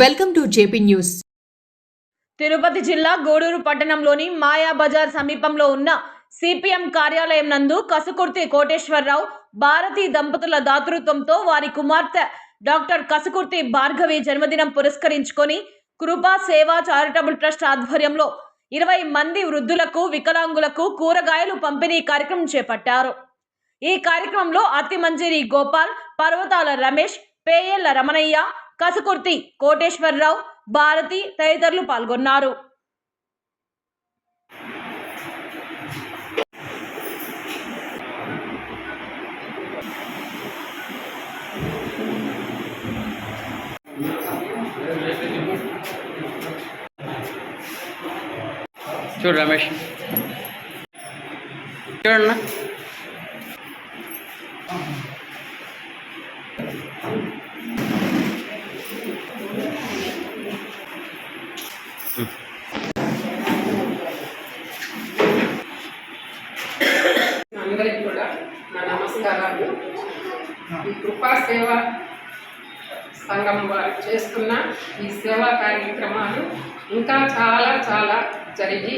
Welcome to JP news. Tirupati జిల్లా గూడూరు పట్టణంలోని మాయా బజార్ సమీపంలో ఉన్న సిపిఎం కార్యాలయం నందు కసుకుర్తి కోటేశ్వరరావు భారతీ దంపతుల దాతృత్వంతో వారి కుమార్తె డాక్టర్ కసుకుర్తి భార్గవి జన్మదినం పురస్కరించుకొని కృపా సేవా చారిటబుల్ ట్రస్ట్ ఆధ్వర్యంలో ఇరవై మంది వృద్ధులకు వికలాంగులకు కూరగాయలు పంపిణీ కార్యక్రమం చేపట్టారు. ఈ కార్యక్రమంలో అతిమంజరి గోపాల్ పర్వతాల రమేష్ పేయల్ల రమణయ్య కసుకుర్తి కోటేశ్వరరావు భారతి తదితరులు పాల్గొన్నారు. చూడు రమేష్. చూడన్నా? నమస్కారాలు. ఈ కృపా సేవ సంఘం వారు చేస్తున్న ఈ సేవా కార్యక్రమాలు ఇంకా చాలా చాలా జరిగి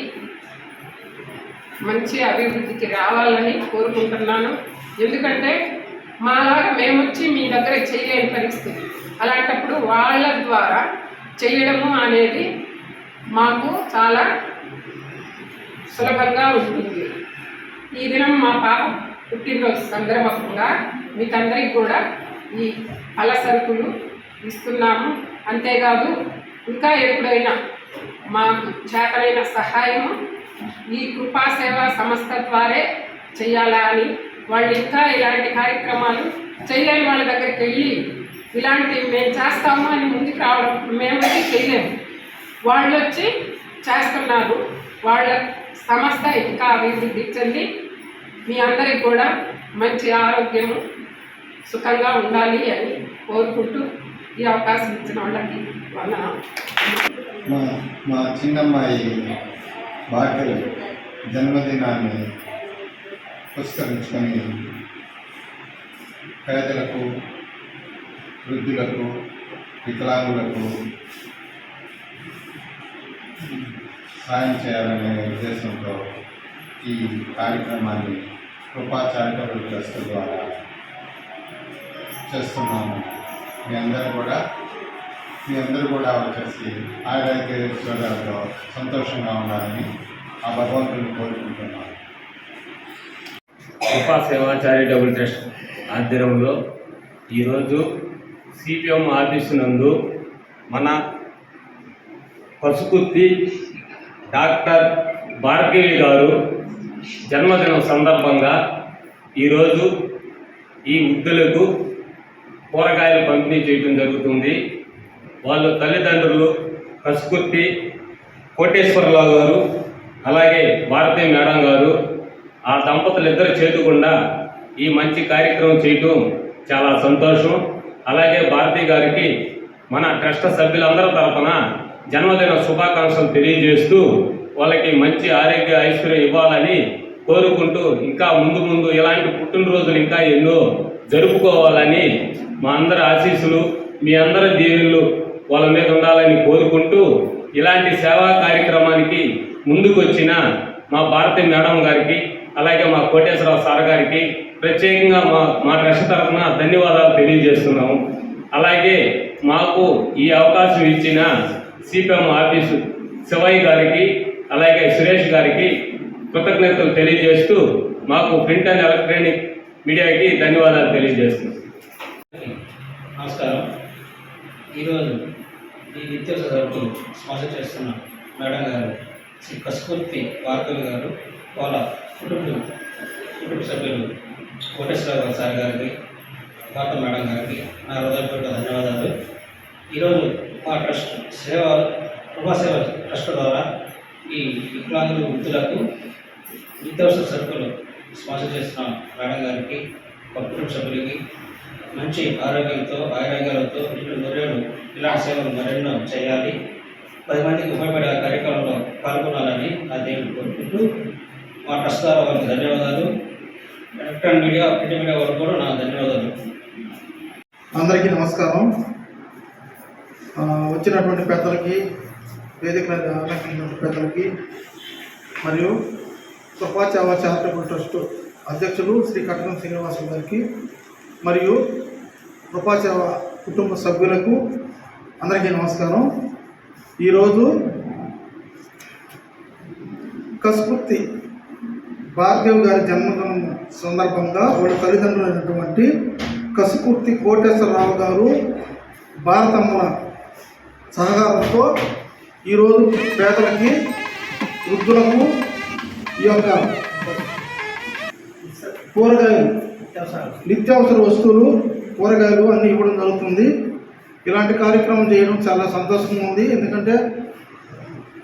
మంచి అభివృద్ధికి రావాలని కోరుకుంటున్నాను. ఎందుకంటే మాలాగా మేము వచ్చి మీ దగ్గర చేయలేని పరిస్థితి. అలాంటప్పుడు వాళ్ళ ద్వారా చేయడము అనేది మాకు చాలా సులభంగా ఉంటుంది. ఈ దినం మా పాప పుట్టినరోజు సందర్భంగా మీకందరికి కూడా ఈ పళ్ళ సరుకులు ఇస్తున్నాము. అంతేకాదు ఇంకా ఎప్పుడైనా మాకు చేతనైన సహాయము ఈ కృపా సేవా సంస్థ ద్వారే చేయాలా అని వాళ్ళు ఇంకా ఇలాంటి కార్యక్రమాలు చేయలేని వాళ్ళ దగ్గరికి వెళ్ళి ఇలాంటివి మేము చేస్తాము అని ముందుకు రావడం మేము చేయలేము. వాళ్ళు వచ్చి చేస్తున్నారు. వాళ్ళ సంస్థ ఇంకా అభివృద్ధి చెంది మీ అందరికి కూడా మంచి ఆరోగ్యము సుఖంగా ఉండాలి అని కోరుకుంటూ ఈ అవకాశం ఇచ్చిన వాళ్ళకి మా మా చిన్నమ్మాయి బాకలు జన్మదినాన్ని పురస్కరించుకొని పేదలకు వృద్ధులకు వికలాంగులకు సాయం చేయాలనే ఉద్దేశంతో ఈ కార్యక్రమాన్ని కృపాచారిటబుల్ ట్రస్ట్ ద్వారా చేస్తున్నాము. మీ అందరూ కూడా మీ అందరూ కూడా వచ్చేసి ఆరోగ్యేశ్వరాలతో సంతోషంగా ఉండాలని ఆ భగవంతుని కోరుకుంటున్నాను. కృపా సేవా చారిటబుల్ ట్రస్ట్ ఆధ్వర్యంలో ఈరోజు సిపిఎం ఆఫీసు నందు మన పసుకుర్తి డాక్టర్ భార్గవి గారు జన్మదినం సందర్భంగా ఈరోజు ఈ వృద్ధులకు కూరగాయలు పంపిణీ చేయడం జరుగుతుంది. వాళ్ళ తల్లిదండ్రులు కసుకుర్తి కోటేశ్వరరావు గారు అలాగే భారతీ మేడం గారు ఆ దంపతులు ఇద్దరు చేతుకుండా ఈ మంచి కార్యక్రమం చేయటం చాలా సంతోషం. అలాగే భారతీ గారికి మన ట్రస్ట్ సభ్యులందరి తరఫున జన్మదిన శుభాకాంక్షలు తెలియజేస్తూ వాళ్ళకి మంచి ఆరోగ్య ఐశ్వర్యం ఇవ్వాలని కోరుకుంటూ ఇంకా ముందు ముందు ఇలాంటి పుట్టినరోజులు ఇంకా ఎన్నో జరుపుకోవాలని మా అందరి ఆశీస్సులు మీ అందరి దేవుళ్ళు వాళ్ళ మీద ఉండాలని కోరుకుంటూ ఇలాంటి సేవా కార్యక్రమానికి ముందుకు వచ్చిన మా భారతి మేడం గారికి అలాగే మా కోటేశ్వరరావు సార్ గారికి ప్రత్యేకంగా మా మా ట్రస్ట్ తరఫున ధన్యవాదాలు తెలియజేస్తున్నాము. అలాగే మాకు ఈ అవకాశం ఇచ్చిన సిపిఎం ఆఫీసు శివయ్య గారికి అలాగే సురేష్ గారికి కృతజ్ఞతలు తెలియజేస్తూ మాకు ప్రింట్ అండ్ ఎలక్ట్రానిక్ మీడియాకి ధన్యవాదాలు తెలియజేస్తున్నాం. నమస్కారం. ఈరోజు ఈ నిత్యవసర సరుకులు స్పాన్సర్ చేస్తున్న మేడం గారు శ్రీ కస్కూర్తి భార్గవి గారు వాళ్ళ కుటుంబ కుటుంబ సభ్యులు కోటేశ్వరరావు సార్ గారికి భారత మేడం గారికి నా హృదయపూర్వక ధన్యవాదాలు. ఈరోజు మా ట్రస్ట్ సేవ కృపాసేవ ట్రస్ట్ ద్వారా ఈ వికలాంగుల వృద్ధులకు నిత్యావసర సరుకులు స్పాన్సర్ చేస్తున్న రాణా గారికి కుటుంబ సభ్యులకి మంచి ఆరోగ్యంతో ఆరోగ్యాలతో ఇటు నూరేళ్ళు ఇలాంటి సేవలు మరెన్నో చేయాలి. పది మందికి ఉపయోగపడే కార్యక్రమంలో పాల్గొనాలని నా దేవుడు కోరుకుంటూ మా ట్రస్ట్ ద్వారా వారికి ధన్యవాదాలు. ఎలక్ట్రానిక్ మీడియా ప్రింట్ మీడియా వారికి కూడా నా ధన్యవాదాలు. అందరికీ నమస్కారం. వచ్చినటువంటి పెద్దలకి వేదిక మీద అలంకరించిన పెద్దలకి మరియు కృపాచావ చారిటబుల్ ట్రస్ట్ అధ్యక్షులు శ్రీ కటకం శ్రీనివాసం గారికి మరియు కృపాచావ కుటుంబ సభ్యులకు అందరికీ నమస్కారం. ఈరోజు కస్కుర్తి భార్గవ్ గారి జన్మదినం సందర్భంగా వాళ్ళ తల్లిదండ్రులైనటువంటి కసుకూర్తి కోటేశ్వరరావు గారు భారతమ్మ సహకారంతో ఈరోజు పేదలకి వృద్ధులకు ఈ యొక్క కూరగాయలు నిత్యావసర వస్తువులు కూరగాయలు అన్నీ ఇవ్వడం జరుగుతుంది. ఇలాంటి కార్యక్రమం చేయడం చాలా సంతోషంగా ఉంది. ఎందుకంటే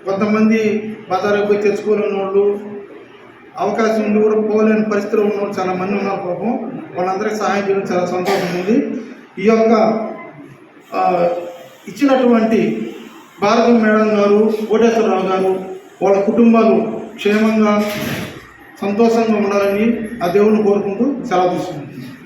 కొంతమంది బజారుకు పోయి తెచ్చుకోలేని వాళ్ళు అవకాశం ఉండి కూడా పోలేని పరిస్థితులు ఉన్న వాళ్ళు చాలా మంది ఉన్నారు పాపం. వాళ్ళందరికీ సహాయం చేయడం చాలా సంతోషం ఉంది. ఈ యొక్క ఇచ్చినటువంటి భారతం మేడం గారు కోటేశ్వరరావు గారు వాళ్ళ కుటుంబాలు క్షేమంగా సంతోషంగా ఉండాలని ఆ దేవుని కోరుకుంటూ సెలవు తీసుకుంటున్నాను